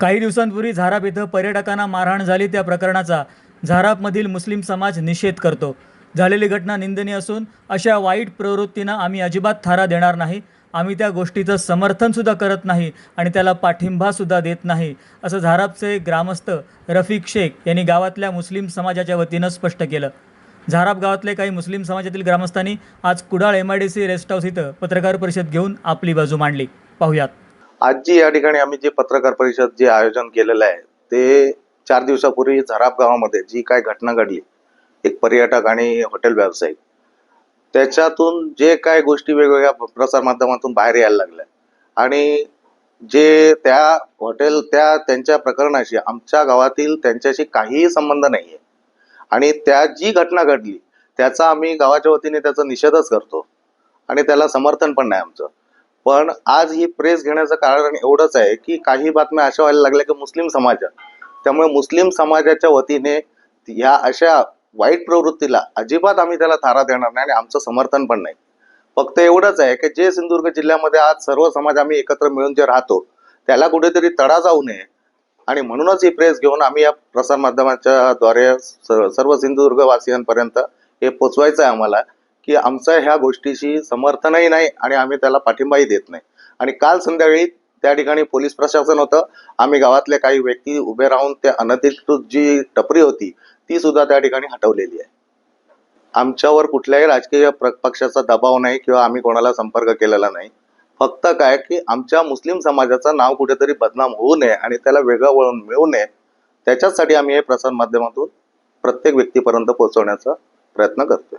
काही दिवसांपूर्वी झाराप इथं पर्यटकांना मारहाण झाली. त्या प्रकरणाचा झारापमधील मुस्लिम समाज निषेध करतो. झालेली घटना निंदनीय असून अशा वाईट प्रवृत्तींना आम्ही अजिबात थारा देणार नाही. आम्ही त्या गोष्टीचं समर्थनसुद्धा करत नाही आणि त्याला पाठिंबासुद्धा देत नाही असं झारापचे ग्रामस्थ रफिक शेख यांनी गावातल्या मुस्लिम समाजाच्या वतीनं स्पष्ट केलं. झाराप गावातले काही मुस्लिम समाजातील ग्रामस्थांनी आज Kudal M I D C rest house इथं पत्रकार परिषद घेऊन आपली बाजू मांडली. पाहुयात. आज जी या ठिकाणी आम्ही जे पत्रकार परिषद जे आयोजन केलेलं आहे ते चार दिवसापूर्वी झराप गावामध्ये जी काय घटना घडली एक पर्यटक आणि हॉटेल व्यावसायिक त्याच्यातून जे काय गोष्टी वेगवेगळ्या प्रसारमाध्यमातून बाहेर यायला लागल्या. आणि जे त्या हॉटेल त्या त्यांच्या प्रकरणाशी आमच्या गावातील त्यांच्याशी काहीही संबंध नाही आहे आणि त्या जी घटना घडली त्याचा आम्ही गावाच्या वतीने त्याचा निषेधच करतो. आणि त्याला समर्थन पण नाही आमचं. पण आज ही प्रेस घेण्याचं कारण एवढंच आहे की काही बातम्या अशा व्हायला लागल्या की मुस्लिम समाजात त्यामुळे मुस्लिम समाजाच्या वतीने ह्या अशा वाईट प्रवृत्तीला अजिबात आम्ही त्याला थारा देणार नाही आणि आमचं समर्थन पण नाही. फक्त एवढंच आहे की जे सिंधुदुर्ग जिल्ह्यामध्ये आज सर्व समाज आम्ही एकत्र मिळून जे राहतो त्याला कुठेतरी तडा जाऊ नये. आणि म्हणूनच ही प्रेस घेऊन आम्ही या प्रसारमाध्यमाच्या द्वारे सर्व सिंधुदुर्ग वासियांपर्यंत हे पोचवायचं आहे आम्हाला. की आमचं ह्या गोष्टीशी समर्थनही नाही आणि आम्ही त्याला पाठिंबाही देत नाही. आणि काल संध्याकाळी त्या ठिकाणी पोलीस प्रशासन होतं. आम्ही गावातले काही व्यक्ती उभे राहून त्या अनधिकृत जी टपरी होती ती सुद्धा त्या ठिकाणी हटवलेली आहे. आमच्यावर कुठल्याही राजकीय प्र- पक्षाचा दबाव नाही किंवा आम्ही कोणाला संपर्क केलेला नाही. फक्त काय की आमच्या मुस्लिम समाजाचं नाव कुठेतरी बदनाम होऊ नये आणि त्याला वेगळं वळण मिळू नये त्याच्याचसाठी आम्ही हे प्रसार माध्यमातून प्रत्येक व्यक्तीपर्यंत पोहोचवण्याचा प्रयत्न करतोय.